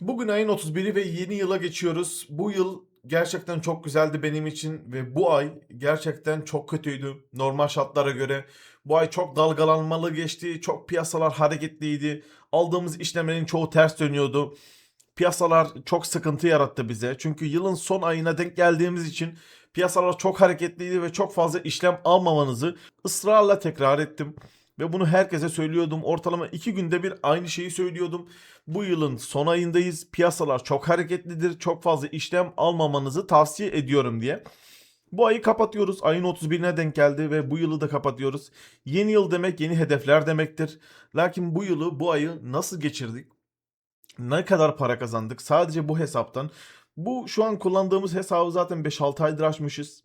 Bugün ayın 31'i ve yeni yıla geçiyoruz. Bu yıl gerçekten çok güzeldi benim için ve bu ay gerçekten çok kötüydü normal şartlara göre. Bu ay çok dalgalanmalı geçti, çok piyasalar hareketliydi. Aldığımız işlemlerin çoğu ters dönüyordu. Piyasalar çok sıkıntı yarattı bize. Çünkü yılın son ayına denk geldiğimiz için piyasalar çok hareketliydi ve çok fazla işlem almamanızı ısrarla tekrar ettim. Ve bunu herkese söylüyordum. Ortalama iki günde bir aynı şeyi söylüyordum. Bu yılın son ayındayız. Piyasalar çok hareketlidir. Çok fazla işlem almamanızı tavsiye ediyorum diye. Bu ayı kapatıyoruz. Ayın 31'ine denk geldi ve bu yılı da kapatıyoruz. Yeni yıl demek yeni hedefler demektir. Lakin bu yılı, bu ayı nasıl geçirdik? Ne kadar para kazandık? Sadece bu hesaptan. Bu şu an kullandığımız hesabı zaten 5-6 aydır açmışız.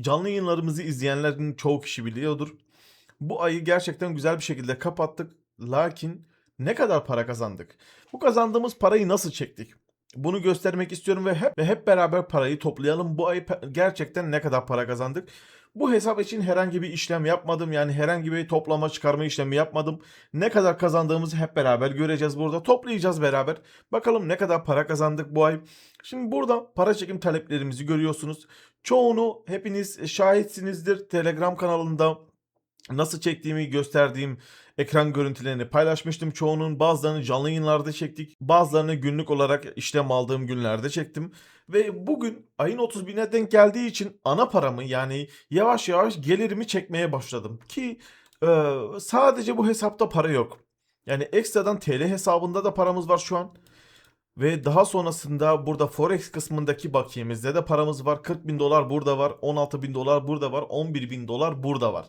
Canlı yayınlarımızı izleyenlerin çoğu kişi biliyordur. Bu ayı gerçekten güzel bir şekilde kapattık. Lakin ne kadar para kazandık? Bu kazandığımız parayı nasıl çektik? Bunu göstermek istiyorum ve hep ve hep beraber parayı toplayalım. Bu ay gerçekten ne kadar para kazandık? Bu hesap için herhangi bir işlem yapmadım. Yani herhangi bir toplama çıkarma işlemi yapmadım. Ne kadar kazandığımızı hep beraber göreceğiz burada. Toplayacağız beraber. Bakalım ne kadar para kazandık bu ay. Şimdi burada para çekim taleplerimizi görüyorsunuz. Çoğunu hepiniz şahitsinizdir. Telegram kanalında nasıl çektiğimi gösterdiğim ekran görüntülerini paylaşmıştım. Çoğunun bazılarını canlı yayınlarda çektik. Bazılarını günlük olarak işlem aldığım günlerde çektim. Ve bugün ayın 31'ine denk geldiği için ana paramı yani yavaş yavaş gelirimi çekmeye başladım. Ki e, sadece bu hesapta para yok. Yani ekstradan TL hesabında da paramız var şu an. Ve daha sonrasında burada Forex kısmındaki bakiyemizde de paramız var. 40 bin dolar burada var. 16 bin dolar burada var. 11 bin dolar burada var.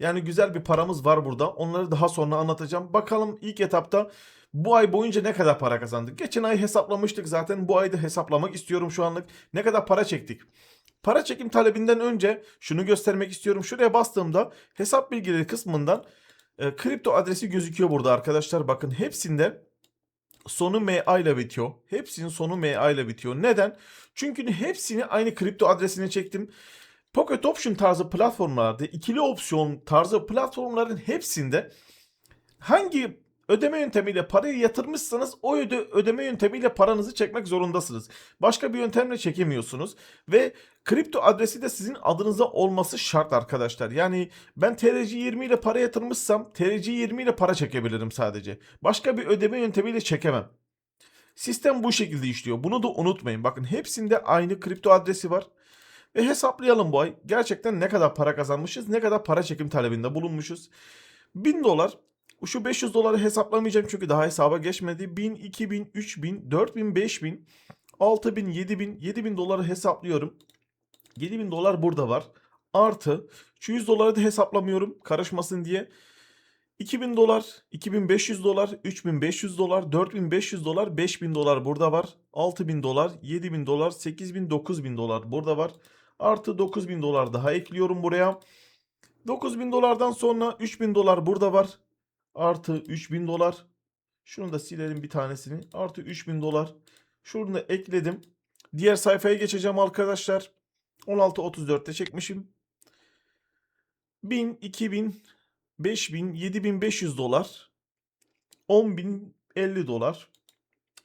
Yani güzel bir paramız var burada. Onları daha sonra anlatacağım. Bakalım ilk etapta bu ay boyunca ne kadar para kazandık? Geçen ay hesaplamıştık zaten. Bu ayda hesaplamak istiyorum şu anlık. Ne kadar para çektik? Para çekim talebinden önce şunu göstermek istiyorum. Şuraya bastığımda hesap bilgileri kısmından e, kripto adresi gözüküyor burada arkadaşlar. Bakın hepsinde sonu MA ile bitiyor. Hepsinin sonu MA ile bitiyor. Neden? Çünkü hepsini aynı kripto adresine çektim. Pocket Option tarzı platformlarda, ikili opsiyon tarzı platformların hepsinde hangi ödeme yöntemiyle parayı yatırmışsanız o öde, ödeme yöntemiyle paranızı çekmek zorundasınız. Başka bir yöntemle çekemiyorsunuz ve kripto adresi de sizin adınıza olması şart arkadaşlar. Yani ben TRC20 ile para yatırmışsam TRC20 ile para çekebilirim sadece. Başka bir ödeme yöntemiyle çekemem. Sistem bu şekilde işliyor. Bunu da unutmayın. Bakın hepsinde aynı kripto adresi var. Ve hesaplayalım bu ay. Gerçekten ne kadar para kazanmışız, ne kadar para çekim talebinde bulunmuşuz. 1000 dolar. Şu 500 doları hesaplamayacağım çünkü daha hesaba geçmedi. 1000, 2000, 3000, 4000, 5000, 6000, 7000, 7000 doları hesaplıyorum. 7000 dolar burada var. Artı şu 100 doları da hesaplamıyorum karışmasın diye. 2000 dolar, 2500 dolar, 3500 dolar, 4500 dolar, 5000 dolar burada var. 6000 dolar, 7000 dolar, 8000, 9000 dolar burada var. Artı 9000 dolar daha ekliyorum buraya. 9000 dolardan sonra 3000 dolar burada var. Artı 3000 dolar. Şunu da silelim bir tanesini. Artı 3000 dolar. Şunu da ekledim. Diğer sayfaya geçeceğim arkadaşlar. 16.34'te çekmişim. 1000, 2000, 5000, 7500 dolar. 10.000, 50 dolar.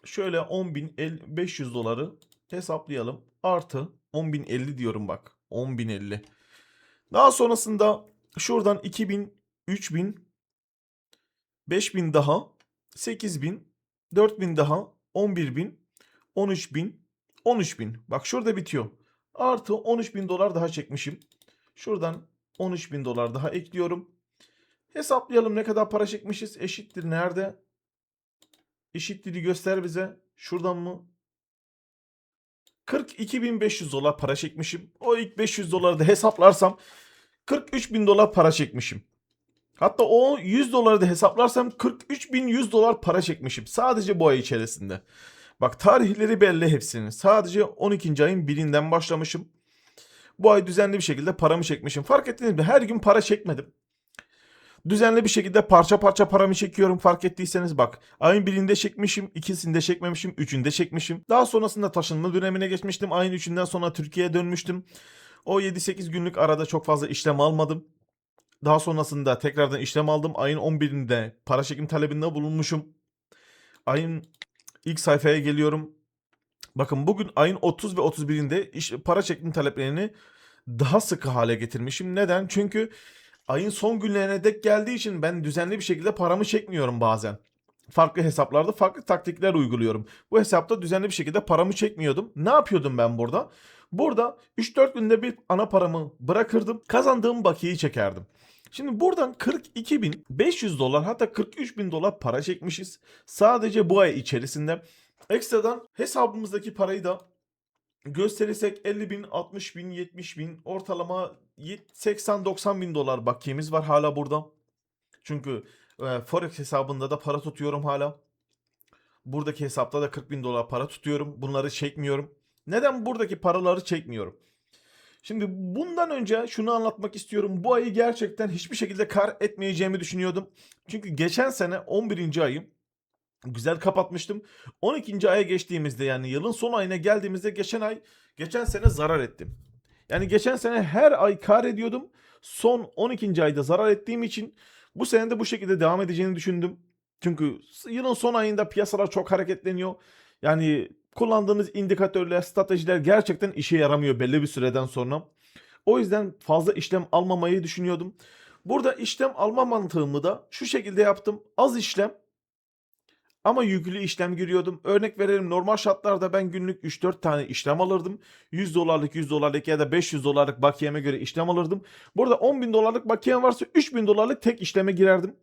Şöyle 10.000, 500 doları hesaplayalım. Artı 10.050 diyorum bak. 10.050. Daha sonrasında şuradan 2000, 3000, 5000 daha, 8000, 4000 daha, 11000, 13000, 13000. Bak şurada bitiyor. Artı 13000 dolar daha çekmişim. Şuradan 13000 dolar daha ekliyorum. Hesaplayalım ne kadar para çekmişiz. Eşittir nerede? Eşitliği göster bize. Şuradan mı? 42.500 dolar para çekmişim. O ilk 500 doları da hesaplarsam 43.000 dolar para çekmişim. Hatta o 100 doları da hesaplarsam 43.100 dolar para çekmişim. Sadece bu ay içerisinde. Bak tarihleri belli hepsinin. Sadece 12. ayın birinden başlamışım. Bu ay düzenli bir şekilde paramı çekmişim. Fark ettiniz mi? Her gün para çekmedim. Düzenli bir şekilde parça parça paramı çekiyorum fark ettiyseniz bak. Ayın birinde çekmişim, ikisinde çekmemişim, üçünde çekmişim. Daha sonrasında taşınma dönemine geçmiştim. Ayın üçünden sonra Türkiye'ye dönmüştüm. O 7-8 günlük arada çok fazla işlem almadım. Daha sonrasında tekrardan işlem aldım. Ayın 11'inde para çekim talebinde bulunmuşum. Ayın İlk sayfaya geliyorum. Bakın bugün ayın 30 ve 31'inde iş, para çekme taleplerini daha sıkı hale getirmişim. Neden? Çünkü ayın son günlerine dek geldiği için ben düzenli bir şekilde paramı çekmiyorum bazen. Farklı hesaplarda farklı taktikler uyguluyorum. Bu hesapta düzenli bir şekilde paramı çekmiyordum. Ne yapıyordum ben burada? Burada 3-4 günde bir ana paramı bırakırdım. Kazandığım bakiyeyi çekerdim. Şimdi buradan 42.500 dolar hatta 43.000 dolar para çekmişiz. Sadece bu ay içerisinde. Ekstradan hesabımızdaki parayı da gösterirsek 50 bin, 60 bin, 70 bin ortalama 80-90 bin dolar bakiyemiz var hala burada. Çünkü e, Forex hesabında da para tutuyorum hala. Buradaki hesapta da 40 bin dolar para tutuyorum. Bunları çekmiyorum. Neden buradaki paraları çekmiyorum? Şimdi bundan önce şunu anlatmak istiyorum. Bu ayı gerçekten hiçbir şekilde kar etmeyeceğimi düşünüyordum. Çünkü geçen sene 11. ayı güzel kapatmıştım. 12. aya geçtiğimizde yani yılın son ayına geldiğimizde geçen ay geçen sene zarar ettim. Yani geçen sene her ay kar ediyordum. Son 12. ayda zarar ettiğim için bu sene de bu şekilde devam edeceğini düşündüm. Çünkü yılın son ayında piyasalar çok hareketleniyor. Yani kullandığınız indikatörler, stratejiler gerçekten işe yaramıyor belli bir süreden sonra. O yüzden fazla işlem almamayı düşünüyordum. Burada işlem alma mantığımı da şu şekilde yaptım. Az işlem ama yüklü işlem giriyordum. Örnek verelim normal şartlarda ben günlük 3-4 tane işlem alırdım. 100 dolarlık 100 dolarlık ya da 500 dolarlık bakiyeme göre işlem alırdım. Burada 10 bin dolarlık bakiyem varsa 3000 dolarlık tek işleme girerdim.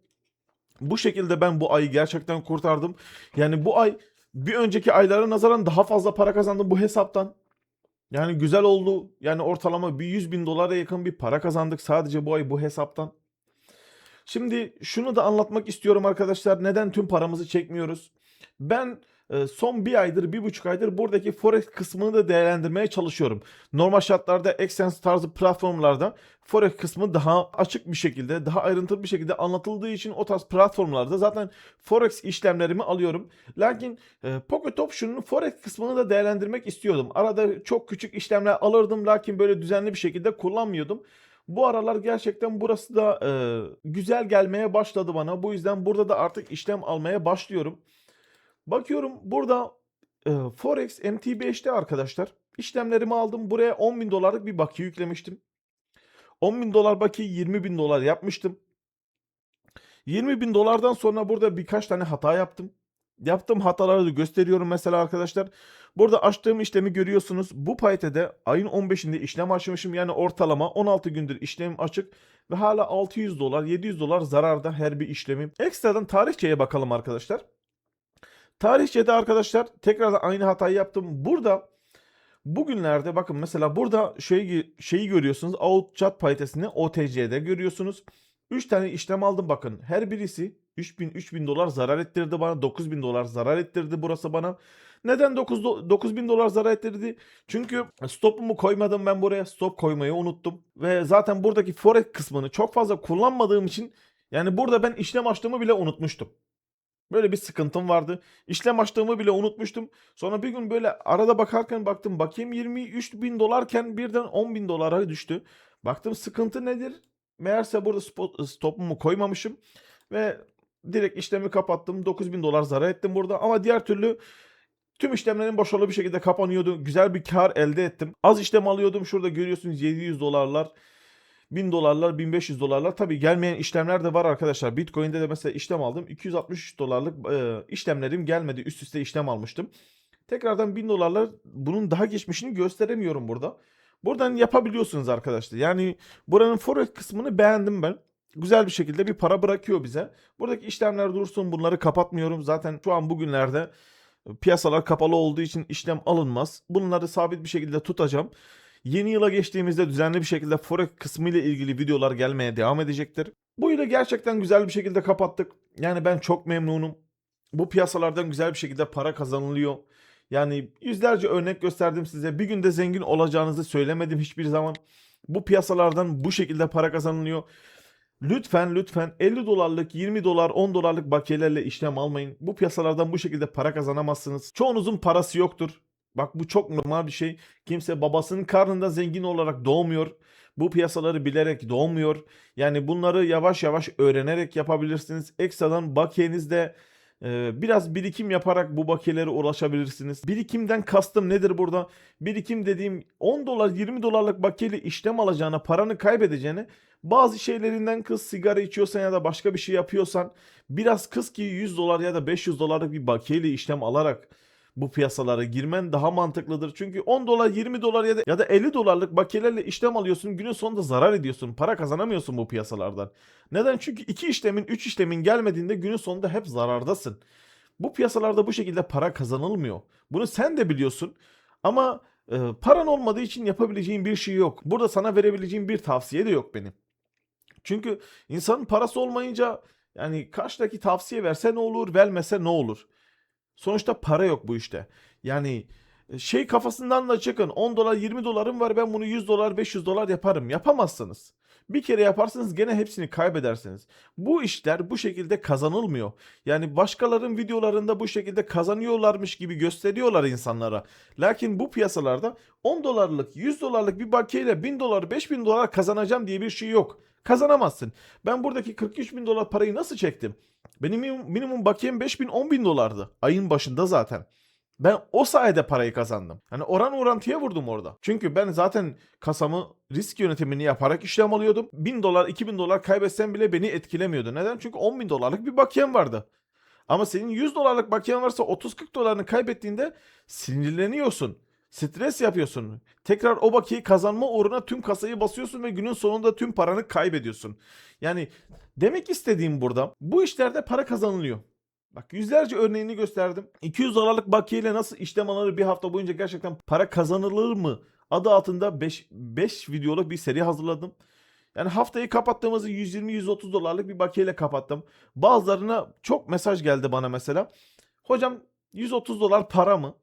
Bu şekilde ben bu ayı gerçekten kurtardım. Yani bu ay bir önceki aylara nazaran daha fazla para kazandım bu hesaptan. Yani güzel oldu. Yani ortalama bir 100 bin dolara yakın bir para kazandık sadece bu ay bu hesaptan. Şimdi şunu da anlatmak istiyorum arkadaşlar. Neden tüm paramızı çekmiyoruz? Ben e, son bir aydır, bir buçuk aydır buradaki forex kısmını da değerlendirmeye çalışıyorum. Normal şartlarda Excense tarzı platformlarda forex kısmı daha açık bir şekilde, daha ayrıntılı bir şekilde anlatıldığı için o tarz platformlarda zaten forex işlemlerimi alıyorum. Lakin e, Pocket Option'un forex kısmını da değerlendirmek istiyordum. Arada çok küçük işlemler alırdım lakin böyle düzenli bir şekilde kullanmıyordum. Bu aralar gerçekten burası da e, güzel gelmeye başladı bana. Bu yüzden burada da artık işlem almaya başlıyorum. Bakıyorum burada e, Forex MT5'te arkadaşlar. İşlemlerimi aldım. Buraya 10 bin dolarlık bir bakiye yüklemiştim. 10 bin dolar bakiye 20 bin dolar yapmıştım. 20 bin dolardan sonra burada birkaç tane hata yaptım. Yaptığım hataları da gösteriyorum mesela arkadaşlar. Burada açtığım işlemi görüyorsunuz. Bu paytede ayın 15'inde işlem açmışım. Yani ortalama 16 gündür işlemim açık. Ve hala 600 dolar 700 dolar zararda her bir işlemim. Ekstradan tarihçeye bakalım arkadaşlar. Tarihçede arkadaşlar tekrardan aynı hatayı yaptım. Burada bugünlerde bakın mesela burada şeyi, şeyi görüyorsunuz. Out chat paritesini OTC'de görüyorsunuz. 3 tane işlem aldım bakın. Her birisi 3000 3000 dolar zarar ettirdi bana. 9000 dolar zarar ettirdi burası bana. Neden 9 9000 dolar zarar ettirdi? Çünkü stopumu koymadım ben buraya. Stop koymayı unuttum. Ve zaten buradaki forex kısmını çok fazla kullanmadığım için yani burada ben işlem açtığımı bile unutmuştum. Böyle bir sıkıntım vardı. İşlem açtığımı bile unutmuştum. Sonra bir gün böyle arada bakarken baktım bakayım 23 bin dolarken birden 10 bin dolara düştü. Baktım sıkıntı nedir? Meğerse burada stopumu koymamışım. Ve direkt işlemi kapattım. 9 bin dolar zarar ettim burada. Ama diğer türlü tüm işlemlerin başarılı bir şekilde kapanıyordu. Güzel bir kar elde ettim. Az işlem alıyordum. Şurada görüyorsunuz 700 dolarlar. 1000 dolarlar, 1500 dolarlar. Tabi gelmeyen işlemler de var arkadaşlar. Bitcoin'de de mesela işlem aldım. 263 dolarlık e, işlemlerim gelmedi. Üst üste işlem almıştım. Tekrardan 1000 dolarlar bunun daha geçmişini gösteremiyorum burada. Buradan yapabiliyorsunuz arkadaşlar. Yani buranın forex kısmını beğendim ben. Güzel bir şekilde bir para bırakıyor bize. Buradaki işlemler dursun bunları kapatmıyorum. Zaten şu an bugünlerde piyasalar kapalı olduğu için işlem alınmaz. Bunları sabit bir şekilde tutacağım. Yeni yıla geçtiğimizde düzenli bir şekilde Forex kısmı ile ilgili videolar gelmeye devam edecektir. Bu yılı gerçekten güzel bir şekilde kapattık. Yani ben çok memnunum. Bu piyasalardan güzel bir şekilde para kazanılıyor. Yani yüzlerce örnek gösterdim size. Bir günde zengin olacağınızı söylemedim hiçbir zaman. Bu piyasalardan bu şekilde para kazanılıyor. Lütfen lütfen 50 dolarlık, 20 dolar, 10 dolarlık bakiyelerle işlem almayın. Bu piyasalardan bu şekilde para kazanamazsınız. Çoğunuzun parası yoktur. Bak bu çok normal bir şey. Kimse babasının karnında zengin olarak doğmuyor. Bu piyasaları bilerek doğmuyor. Yani bunları yavaş yavaş öğrenerek yapabilirsiniz. Ekstradan bakiyenizde biraz birikim yaparak bu bakiyelere ulaşabilirsiniz. Birikimden kastım nedir burada? Birikim dediğim 10 dolar 20 dolarlık bakiyeyle işlem alacağına paranı kaybedeceğine bazı şeylerinden kız sigara içiyorsan ya da başka bir şey yapıyorsan biraz kız ki 100 dolar ya da 500 dolarlık bir bakiyeyle işlem alarak bu piyasalara girmen daha mantıklıdır. Çünkü 10 dolar, 20 dolar ya da ya da 50 dolarlık bakiyelerle işlem alıyorsun. Günün sonunda zarar ediyorsun. Para kazanamıyorsun bu piyasalardan. Neden? Çünkü 2 işlemin, 3 işlemin gelmediğinde günün sonunda hep zarardasın. Bu piyasalarda bu şekilde para kazanılmıyor. Bunu sen de biliyorsun. Ama e, paran olmadığı için yapabileceğin bir şey yok. Burada sana verebileceğim bir tavsiye de yok benim. Çünkü insanın parası olmayınca yani karşıdaki tavsiye verse ne olur, vermese ne olur? Sonuçta para yok bu işte. Yani e, şey kafasından da çıkın 10 dolar 20 dolarım var ben bunu 100 dolar 500 dolar yaparım. Yapamazsınız. Bir kere yaparsınız gene hepsini kaybedersiniz. Bu işler bu şekilde kazanılmıyor. Yani başkalarının videolarında bu şekilde kazanıyorlarmış gibi gösteriyorlar insanlara. Lakin bu piyasalarda 10 dolarlık 100 dolarlık bir bakiyeyle 1000 dolar 5000 dolar kazanacağım diye bir şey yok. Kazanamazsın. Ben buradaki 43 bin dolar parayı nasıl çektim? Benim minimum, bakiyem 5 bin 10 bin dolardı. Ayın başında zaten. Ben o sayede parayı kazandım. Hani oran orantıya vurdum orada. Çünkü ben zaten kasamı risk yönetimini yaparak işlem alıyordum. 1000 dolar 2000 dolar kaybetsem bile beni etkilemiyordu. Neden? Çünkü 10 bin dolarlık bir bakiyem vardı. Ama senin 100 dolarlık bakiyen varsa 30-40 dolarını kaybettiğinde sinirleniyorsun. Stres yapıyorsun. Tekrar o bakiyeyi kazanma uğruna tüm kasayı basıyorsun ve günün sonunda tüm paranı kaybediyorsun. Yani demek istediğim burada bu işlerde para kazanılıyor. Bak yüzlerce örneğini gösterdim. 200 dolarlık bakiyeyle nasıl işlem alınır bir hafta boyunca gerçekten para kazanılır mı? Adı altında 5, 5 videoluk bir seri hazırladım. Yani haftayı kapattığımızı 120-130 dolarlık bir bakiyeyle kapattım. Bazılarına çok mesaj geldi bana mesela. Hocam 130 dolar para mı?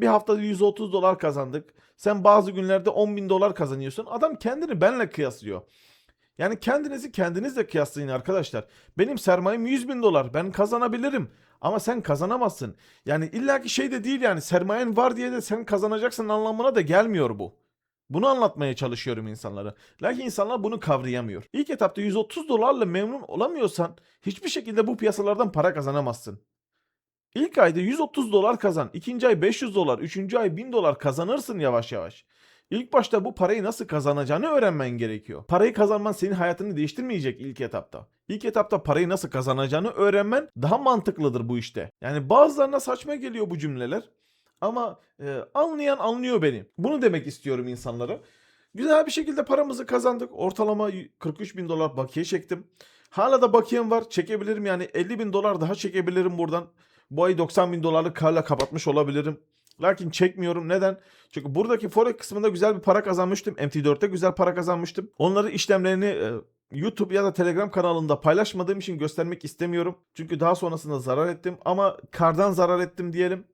Bir haftada 130 dolar kazandık. Sen bazı günlerde 10 bin dolar kazanıyorsun. Adam kendini benle kıyaslıyor. Yani kendinizi kendinizle kıyaslayın arkadaşlar. Benim sermayem 100 bin dolar. Ben kazanabilirim. Ama sen kazanamazsın. Yani illaki şey de değil yani sermayen var diye de sen kazanacaksın anlamına da gelmiyor bu. Bunu anlatmaya çalışıyorum insanlara. Lakin insanlar bunu kavrayamıyor. İlk etapta 130 dolarla memnun olamıyorsan hiçbir şekilde bu piyasalardan para kazanamazsın. İlk ayda 130 dolar kazan, ikinci ay 500 dolar, üçüncü ay 1000 dolar kazanırsın yavaş yavaş. İlk başta bu parayı nasıl kazanacağını öğrenmen gerekiyor. Parayı kazanman senin hayatını değiştirmeyecek ilk etapta. İlk etapta parayı nasıl kazanacağını öğrenmen daha mantıklıdır bu işte. Yani bazılarına saçma geliyor bu cümleler. Ama e, anlayan anlıyor beni. Bunu demek istiyorum insanlara. Güzel bir şekilde paramızı kazandık. Ortalama 43 bin dolar bakiye çektim. Hala da bakiyem var. Çekebilirim yani 50 bin dolar daha çekebilirim buradan. Bu ay 90 bin dolarlık karla kapatmış olabilirim. Lakin çekmiyorum. Neden? Çünkü buradaki forex kısmında güzel bir para kazanmıştım. MT4'te güzel para kazanmıştım. Onları işlemlerini e, YouTube ya da Telegram kanalında paylaşmadığım için göstermek istemiyorum. Çünkü daha sonrasında zarar ettim ama kardan zarar ettim diyelim.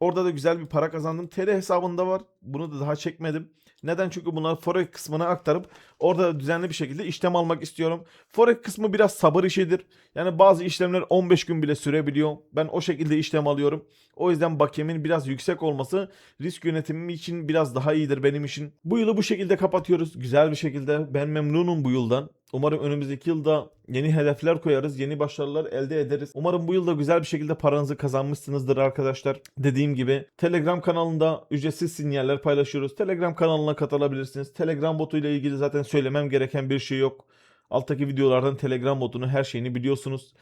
Orada da güzel bir para kazandım. TL hesabında var. Bunu da daha çekmedim. Neden? Çünkü bunları Forex kısmına aktarıp orada düzenli bir şekilde işlem almak istiyorum. Forex kısmı biraz sabır işidir. Yani bazı işlemler 15 gün bile sürebiliyor. Ben o şekilde işlem alıyorum. O yüzden bakiyemin biraz yüksek olması risk yönetimim için biraz daha iyidir benim için. Bu yılı bu şekilde kapatıyoruz. Güzel bir şekilde. Ben memnunum bu yıldan. Umarım önümüzdeki yılda yeni hedefler koyarız, yeni başarılar elde ederiz. Umarım bu yılda güzel bir şekilde paranızı kazanmışsınızdır arkadaşlar. Dediğim gibi Telegram kanalında ücretsiz sinyaller paylaşıyoruz. Telegram kanalına katılabilirsiniz. Telegram botu ile ilgili zaten söylemem gereken bir şey yok. Alttaki videolardan Telegram botunu her şeyini biliyorsunuz.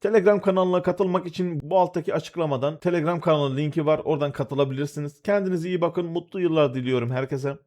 Telegram kanalına katılmak için bu alttaki açıklamadan Telegram kanalı linki var. Oradan katılabilirsiniz. Kendinize iyi bakın. Mutlu yıllar diliyorum herkese.